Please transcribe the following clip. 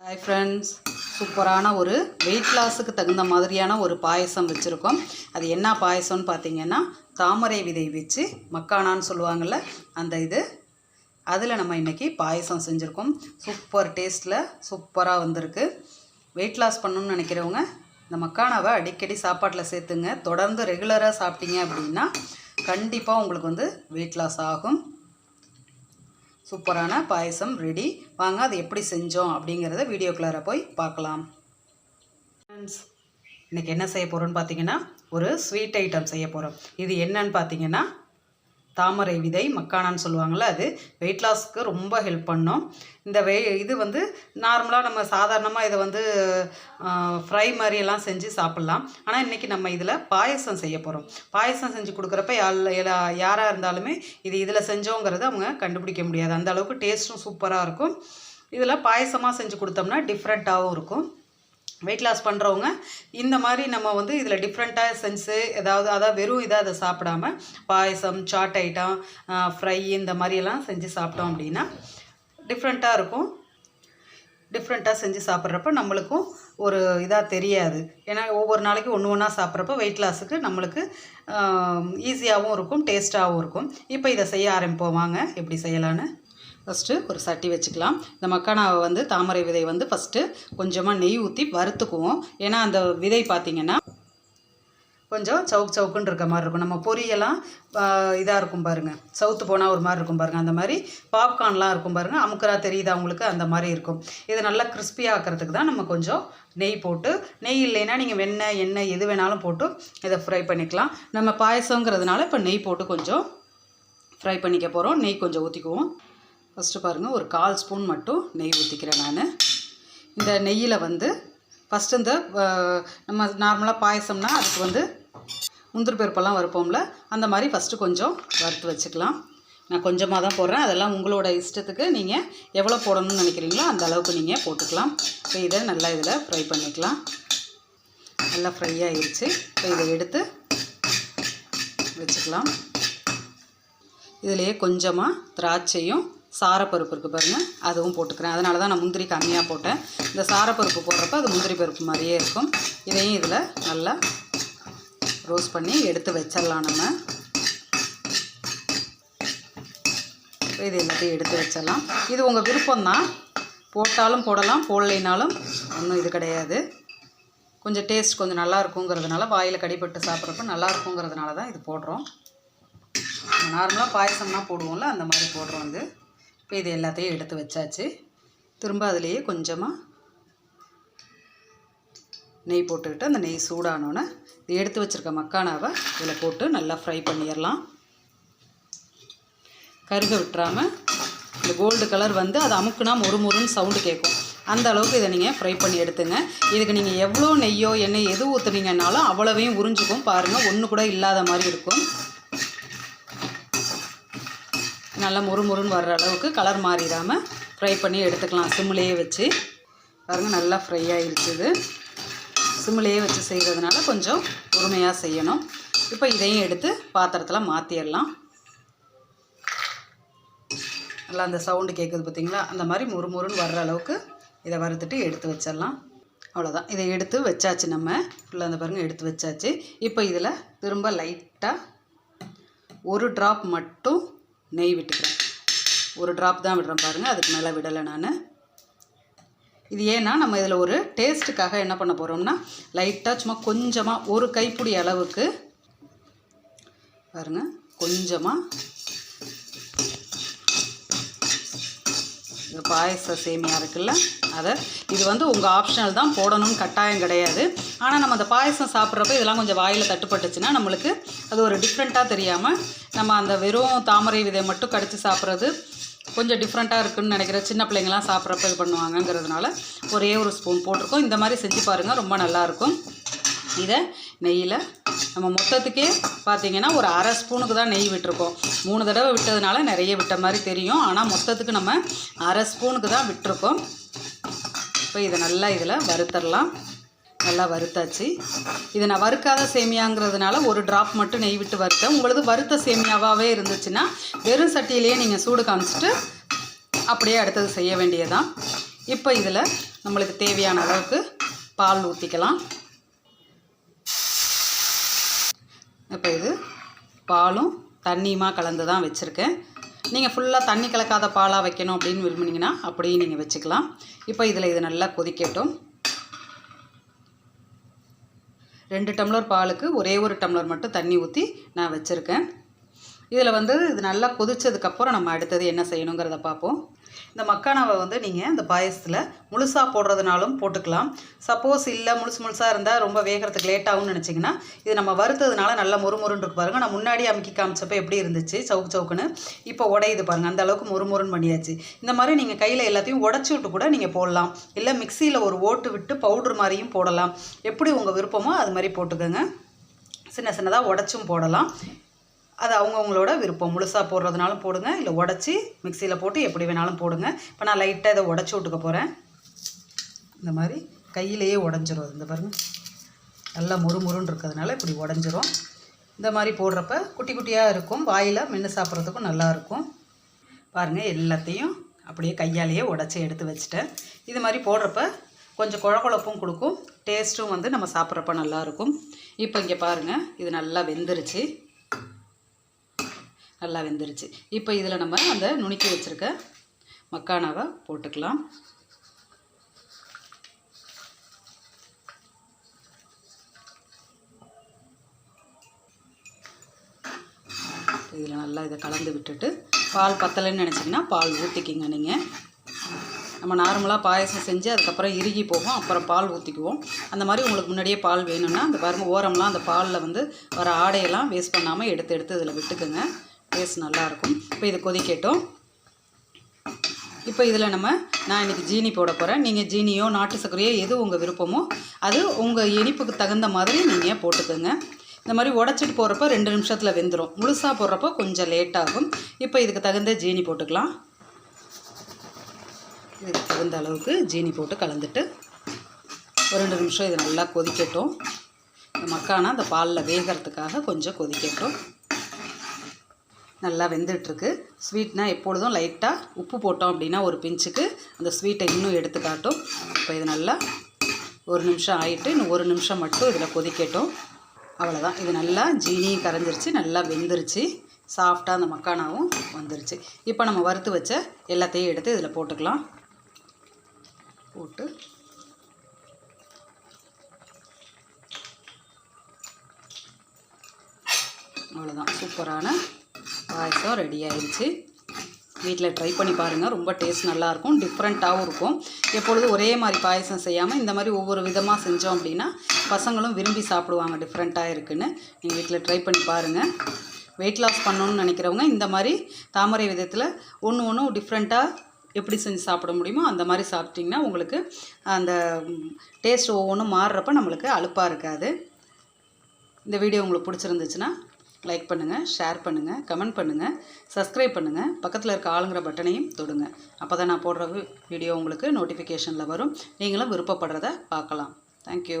Hi friends சூப்பரான ஒரு wait லாஸுக்கு தகுந்த மாதிரியான ஒரு பாயசம் வச்சுருக்கோம். அது என்ன பாயசம்னு பார்த்தீங்கன்னா தாமரை விதை வச்சு மக்கானான்னு சொல்லுவாங்கள்ல அந்த இது. அதில் நம்ம இன்றைக்கி பாயசம் செஞ்சுருக்கோம். சூப்பர் டேஸ்ட்டில் சூப்பராக வந்திருக்கு. வெயிட் லாஸ் பண்ணணும்னு நினைக்கிறவங்க இந்த மக்கானாவை அடிக்கடி சாப்பாட்டில் சேர்த்துங்க. தொடர்ந்து ரெகுலராக சாப்பிட்டீங்க அப்படின்னா கண்டிப்பாக உங்களுக்கு வந்து வெயிட் லாஸ் ஆகும். சூப்பரான பாயசம் ரெடி வாங்க அது எப்படி செஞ்சோம் அப்படிங்கிறத வீடியோக்குள்ளார போய் பார்க்கலாம். ஃப்ரெண்ட்ஸ் இன்றைக்கி என்ன செய்ய போகிறோன்னு பார்த்தீங்கன்னா ஒரு ஸ்வீட் ஐட்டம் செய்ய போகிறோம் இது என்னன்னு பார்த்தீங்கன்னா தாமரை விதை மக்கானான்னு சொல்லுவாங்கள்ல அது வெயிட் லாஸ்க்கு ரொம்ப ஹெல்ப் பண்ணும். இந்த வெ இது வந்து நார்மலாக நம்ம சாதாரணமாக இதை வந்து ஃப்ரை மாதிரியெல்லாம் செஞ்சு சாப்பிட்லாம். ஆனால் இன்றைக்கி நம்ம இதில் பாயசம் செய்ய போகிறோம் பாயசம் செஞ்சு கொடுக்குறப்ப எல்லா யாராக இருந்தாலுமே இது இதில் செஞ்சோங்கிறத அவங்க கண்டுபிடிக்க முடியாது. அந்த அளவுக்கு டேஸ்ட்டும் சூப்பராக இருக்கும். இதில் பாயசமாக செஞ்சு கொடுத்தோம்னா டிஃப்ரெண்ட்டாகவும் இருக்கும். வெயிட் லாஸ் பண்ணுறவங்க இந்த மாதிரி நம்ம வந்து இதில் டிஃப்ரெண்ட்டாக செஞ்சு ஏதாவது அதாவது வெறும் இதாக அதை சாப்பிடாம பாயசம் சாட் ஐட்டம் ஃப்ரை இந்த மாதிரியெல்லாம் செஞ்சு சாப்பிட்டோம் அப்படின்னா டிஃப்ரெண்ட்டாக இருக்கும். டிஃப்ரெண்ட்டாக செஞ்சு சாப்பிட்றப்ப நம்மளுக்கும் ஒரு இதாக தெரியாது. ஏன்னா ஒவ்வொரு நாளைக்கு ஒன்று ஒன்றா சாப்பிட்றப்ப வெயிட் லாஸுக்கு நம்மளுக்கு ஈஸியாகவும் இருக்கும் டேஸ்ட்டாகவும் இருக்கும். இப்போ இதை செய்ய ஆரம்பிப்போம். வாங்க எப்படி செய்யலான்னு ஃபஸ்ட்டு ஒரு சட்டி வச்சுக்கலாம். இந்த மக்கானாவை வந்து தாமரை விதை வந்து ஃபஸ்ட்டு கொஞ்சமாக நெய் ஊற்றி வறுத்துக்குவோம். ஏன்னா அந்த விதை பார்த்திங்கன்னா கொஞ்சம் சவுக் சவுக்குன்னு இருக்க மாதிரி இருக்கும். நம்ம பொரியெல்லாம் இதாக இருக்கும் பாருங்கள் சவுத்து போனால் ஒரு மாதிரி இருக்கும் பாருங்கள் அந்த மாதிரி பாப்கார்ன்லாம் இருக்கும் பாருங்கள் அமுக்கரா தெரியுது அவங்களுக்கு அந்த மாதிரி இருக்கும். இது நல்லா கிறிஸ்பி ஆக்கிறதுக்கு தான் நம்ம கொஞ்சம் நெய் போட்டு நெய் இல்லைன்னா நீங்கள் வெண்ணெய் எண்ணெய் எது வேணாலும் போட்டு இதை ஃப்ரை பண்ணிக்கலாம். நம்ம பாயசங்கிறதுனால இப்போ நெய் போட்டு கொஞ்சம் ஃப்ரை பண்ணிக்க போகிறோம் நெய் கொஞ்சம் ஊற்றிக்குவோம் ஃபஸ்ட்டு பாருங்கள் ஒரு கால் ஸ்பூன் மட்டும் நெய் ஊற்றிக்கிறேன் நான். இந்த நெய்யில் வந்து ஃபஸ்ட்டு இந்த நம்ம நார்மலாக பாயசம்னா அதுக்கு வந்து முந்திரி பருப்பெல்லாம் வறுப்போம்ல அந்த மாதிரி ஃபஸ்ட்டு கொஞ்சம் வறுத்து வச்சுக்கலாம். நான் கொஞ்சமாக தான் போடுறேன். அதெல்லாம் உங்களோட இஷ்டத்துக்கு நீங்கள் எவ்வளோ போடணும்னு நினைக்கிறீங்களோ அந்த அளவுக்கு நீங்கள் போட்டுக்கலாம். இப்போ இதை நல்லா இதில் ஃப்ரை பண்ணிக்கலாம். நல்லா ஃப்ரை ஆகிடுச்சு இப்போ இதை எடுத்து வச்சுக்கலாம். இதிலையே கொஞ்சமாக திராட்சையும் சாரப்பருப்பு இருக்குது பாருங்கள் அதுவும் போட்டுக்கிறேன். அதனால தான் நான் முந்திரி கம்மியாக போட்டேன். இந்த சாரப்பருப்பு போடுறப்ப அது முந்திரி பருப்பு மாதிரியே இருக்கும். இதையும் இதில் நல்லா ரோஸ்ட் பண்ணி எடுத்து வச்சிடலாம் நம்ம. இது எல்லாத்தையும் எடுத்து வச்சிடலாம். இது உங்கள் விருப்பம்தான். போட்டாலும் போடலாம் போடலைனாலும் ஒன்றும் இது கிடையாது. கொஞ்சம் டேஸ்ட் கொஞ்சம் நல்லா இருக்குங்கிறதுனால வாயில் கடிப்பட்டு சாப்பிட்றப்ப நல்லா இருக்குங்கிறதுனால தான் இது போடுறோம். நார்மலாக பாயசம்னா போடுவோம்ல அந்த மாதிரி போடுறோம் இது. இப்போ இது எல்லாத்தையும் எடுத்து வச்சாச்சு. திரும்ப அதுலேயே கொஞ்சமாக நெய் போட்டுக்கிட்டு அந்த நெய் சூடானோன்னே இது எடுத்து வச்சுருக்க மக்கானாவை இதில் போட்டு நல்லா ஃப்ரை பண்ணிடலாம். கருக விட்டுறாமல் இந்த கோல்டு கலர் வந்து அது அமுக்குனா மொறு மொறுன்னு சவுண்டு கேட்கும் அந்த அளவுக்கு இதை நீங்கள் ஃப்ரை பண்ணி எடுத்துங்க. இதுக்கு நீங்கள் எவ்வளோ நெய்யோ எண்ணெய் எது ஊற்றுனீங்கன்னாலும் அவ்வளவையும் உறிஞ்சிக்கும். பாருங்கள் ஒன்று கூட இல்லாத மாதிரி இருக்கும். நல்லா முறுமுறுன்னு வர்ற அளவுக்கு கலர் மாறிடாமல் ஃப்ரை பண்ணி எடுத்துக்கலாம். சிம்லேயே வச்சு. பாருங்கள் நல்லா ஃப்ரை ஆகிடுச்சு சிம்லேயே வச்சு செய்கிறதுனால கொஞ்சம் பொறுமையாக செய்யணும். இப்போ இதையும் எடுத்து பாத்திரத்தில் மாற்றிடலாம் நல்லா அந்த சவுண்டு கேட்குது பார்த்திங்களா அந்த மாதிரி முறுமுறுன்னு வர்ற அளவுக்கு இதை வறுத்துட்டு எடுத்து வச்சிடலாம். அவ்வளோதான் இதை எடுத்து வச்சாச்சு நம்ம. ஃபுல்லாக அந்த பாருங்கள் எடுத்து வச்சாச்சு. இப்போ இதில் திரும்ப லைட்டாக ஒரு ட்ராப் மட்டும் நெய் விட்டுக்கிறேன். ஒரு ட்ராப் தான் விடுறேன் பாருங்கள் அதுக்கு மேலே விடலை நான். இது ஏன்னா நம்ம இதில் ஒரு டேஸ்ட்டுக்காக என்ன பண்ண போகிறோம்னா லைட்டாக சும்மா கொஞ்சமாக ஒரு கைப்பிடி அளவுக்கு பாருங்கள் கொஞ்சமாக இந்த பாயச சேமியா இருக்குல்ல அதை இது வந்து உங்கள் ஆப்ஷனல் தான் போடணும்னு கட்டாயம் கிடையாது. ஆனால் நம்ம அந்த பாயசம் சாப்பிட்றப்ப இதெல்லாம் கொஞ்சம் வாயில் தட்டுப்பட்டுச்சுன்னா நம்மளுக்கு அது ஒரு டிஃப்ரெண்ட்டாக தெரியாமல் நம்ம அந்த வெறும் தாமரை விதை மட்டும் கடித்து சாப்பிட்றது கொஞ்சம் டிஃப்ரெண்ட்டாக இருக்குன்னு நினைக்கிற சின்ன பிள்ளைங்களாம் சாப்பிட்றப்ப இது பண்ணுவாங்கங்கிறதுனால ஒரே ஒரு ஸ்பூன் போட்டிருக்கோம். இந்த மாதிரி செஞ்சு பாருங்கள் ரொம்ப நல்லாயிருக்கும் இதை நெய்யில். நம்ம மொத்தத்துக்கே பார்த்தீங்கன்னா ஒரு அரை ஸ்பூனுக்கு தான் நெய் விட்டுருக்கோம். மூணு தடவை விட்டதுனால நிறைய விட்ட மாதிரி தெரியும். ஆனால் மொத்தத்துக்கு நம்ம அரை ஸ்பூனுக்கு தான் விட்டுருக்கோம். இப்போ இதை நல்லா இதில் வறுத்தரலாம். நல்லா வறுத்தாச்சு. இதை நான் வறுக்காத சேமியாங்கிறதுனால ஒரு ட்ராப் மட்டும் நெய் விட்டு வறுத்தேன். உங்களது வறுத்த சேமியாவாகவே இருந்துச்சுன்னா வெறும் சட்டியிலேயே நீங்கள் சூடு காமிச்சிட்டு அப்படியே அடுத்தது செய்ய வேண்டியதான் இப்போ இதில் நம்மளுக்கு தேவையான அளவுக்கு பால் ஊற்றிக்கலாம் இப்போ இது பாலும் தண்ணியுமா கலந்து தான் வச்சுருக்கேன். நீங்கள் ஃபுல்லாக தண்ணி கலக்காத பாலாக வைக்கணும் அப்படின்னு விரும்புனீங்கன்னா அப்படியே நீங்கள் வச்சுக்கலாம். இப்போ இதில் இது நல்லா கொதிக்கட்டும். ரெண்டு டம்ளர் பாலுக்கு ஒரே ஒரு டம்ளர் மட்டும் தண்ணி ஊற்றி நான் வச்சுருக்கேன். இதில் வந்து இது நல்லா கொதித்ததுக்கப்புறம் நம்ம அடுத்தது என்ன செய்யணுங்கிறத பார்ப்போம். இந்த மக்கானாவை வந்து நீங்கள் இந்த பாயசத்தில் முழுசாக போடுறதுனாலும் போட்டுக்கலாம். சப்போஸ் இல்லை முழுசு முழுசாக இருந்தால் ரொம்ப வேகிறதுக்கு லேட்டாகும்னு நினச்சிங்கன்னா இது நம்ம வறுத்ததுனால நல்லா முறுமுறுன்னு இருக்கு பாருங்கள் நான் முன்னாடி அமுக்கி காமிச்சப்போ எப்படி இருந்துச்சு? சவுக்கு சவுக்குன்னு. இப்போ உடையுது பாருங்கள் அந்த அளவுக்கு முறுமுறுன்னு பண்ணியாச்சு. இந்த மாதிரி நீங்கள் கையில் எல்லாத்தையும் உடச்சி விட்டு கூட நீங்கள் போடலாம். இல்லை மிக்சியில் ஒரு ஓட்டு விட்டு பவுட்ரு மாதிரியும் போடலாம். எப்படி உங்கள் விருப்பமோ அது மாதிரி போட்டுக்கோங்க. சின்ன சின்னதாக உடச்சும் போடலாம். அது அவங்கவுங்களோட விருப்பம். முழுசாக போடுறதுனாலும் போடுங்க இல்லை உடச்சி மிக்சியில் போட்டு எப்படி வேணாலும் போடுங்க. இப்போ நான் லைட்டாக இதை உடச்சி விட்டுக்க போகிறேன் இந்த மாதிரி கையிலேயே உடஞ்சிரும். இந்த பாருங்க. நல்லா முறுமுறுன்னு இருக்கிறதுனால இப்படி உடஞ்சிரும். இந்த மாதிரி போடுறப்ப குட்டி குட்டியாக இருக்கும். வாயில் மென்று சாப்பிட்றதுக்கும் நல்லா இருக்கும். பாருங்கள் எல்லாத்தையும் அப்படியே கையாலேயே உடச்சி எடுத்து வச்சுட்டேன். இது மாதிரி போடுறப்ப கொஞ்சம் குழகுழப்பும் கொடுக்கும். டேஸ்ட்டும் வந்து நம்ம சாப்பிட்றப்ப நல்லாயிருக்கும் இப்போ இங்கே பாருங்கள் இது நல்லா வெந்துருச்சு. நல்லா வெந்துருச்சு. இப்போ இதில் நம்ம அந்த நுணுக்கி வச்சுருக்க மக்கானாவை போட்டுக்கலாம். இதில் நல்லா இதை கலந்து விட்டுட்டு பால் பத்தலைன்னு நினச்சிங்கன்னா பால் ஊற்றிக்கிங்க நீங்கள் நம்ம நார்மலாக பாயசம் செஞ்சு அதுக்கப்புறம் இறுகி போகும். அப்புறம் பால் ஊற்றிக்குவோம் அந்த மாதிரி உங்களுக்கு முன்னாடியே பால் வேணும்னா அந்த பாருங்க ஓரம்லாம் அந்த பாலில் வந்து வர ஆடையெல்லாம் வேஸ்ட் பண்ணாமல் எடுத்து எடுத்து இதில் விட்டுக்குங்க. டேஸ்ட் நல்லாயிருக்கும் இப்போ இது கொதிக்கட்டும். இப்போ இதில் நம்ம நான் இன்றைக்கி ஜீனி போட போகிறேன் நீங்கள் ஜீனியோ நாட்டு சர்க்கரையோ எது உங்கள் விருப்பமோ அது உங்கள் இனிப்புக்கு தகுந்த மாதிரி நீங்கள் போட்டுக்கோங்க. இந்த மாதிரி உடச்சிட்டு போகிறப்ப ரெண்டு நிமிஷத்தில் வெந்துடும் முழுசாக போடுறப்போ கொஞ்சம் லேட் ஆகும். இப்போ இதுக்கு தகுந்த ஜீனி போட்டுக்கலாம். இதுக்கு தகுந்த அளவுக்கு ஜீனி போட்டு கலந்துட்டு ஒரு ரெண்டு நிமிஷம் இது நல்லா கொதிக்கட்டும். இந்த மக்கானா அந்த பாலில் வேகிறதுக்காக கொஞ்சம் கொதிக்கட்டும். நல்லா வெந்துட்டுருக்கு. ஸ்வீட்னால் எப்பொழுதும் லைட்டாக உப்பு போட்டோம் அப்படின்னா ஒரு பிஞ்சுக்கு அந்த ஸ்வீட்டை இன்னும் எடுத்து காட்டும். இப்போ இது நல்லா ஒரு நிமிஷம் ஆகிட்டு இன்னும் ஒரு நிமிஷம் மட்டும் இதில் கொதிக்கட்டும். அவ்வளோதான் இது நல்லா ஜீனியும் கரைஞ்சிருச்சு நல்லா வெந்துருச்சு. சாஃப்டாக அந்த மக்கானாவும் வந்துருச்சு. இப்போ நம்ம வறுத்து வச்ச எல்லாத்தையும் எடுத்து இதில் போட்டுக்கலாம். போட்டு. அவ்வளோதான் சூப்பரான பாயசம் ரெடி ஆயிடுச்சு. வீட்டில் ட்ரை பண்ணி பாருங்கள் ரொம்ப டேஸ்ட் நல்லாயிருக்கும். டிஃப்ரெண்ட்டாகவும் இருக்கும். எப்பொழுதும் ஒரே மாதிரி பாயசம் செய்யாமல் இந்த மாதிரி ஒவ்வொரு விதமாக செஞ்சோம் அப்படின்னா பசங்களும் விரும்பி சாப்பிடுவாங்க. டிஃப்ரெண்ட்டாக இருக்குதுன்னு நீங்கள் வீட்டில் ட்ரை பண்ணி பாருங்கள் வெயிட் லாஸ் பண்ணணும்னு நினைக்கிறவங்க இந்த மாதிரி தாமரை விதத்தில் ஒன்று ஒன்றும் டிஃப்ரெண்ட்டாக எப்படி செஞ்சு சாப்பிட முடியுமோ அந்த மாதிரி சாப்பிட்டிங்கன்னா உங்களுக்கு அந்த டேஸ்ட் ஒவ்வொன்றும் மாறுறப்ப நம்மளுக்கு அலுப்பாக இருக்காது. இந்த வீடியோ உங்களுக்கு பிடிச்சிருந்துச்சுன்னா லைக் பண்ணுங்கள் ஷேர் பண்ணுங்கள் கமெண்ட் பண்ணுங்கள் சப்ஸ்கிரைப் பண்ணுங்கள் பக்கத்தில் இருக்க ஆளுங்கிற பட்டனையும் தொடுங்க. அப்போ தான் நான் போடுற வீடியோ உங்களுக்கு நோட்டிஃபிகேஷனில் வரும். நீங்களும் விருப்பப்படுறத பார்க்கலாம். தேங்க்யூ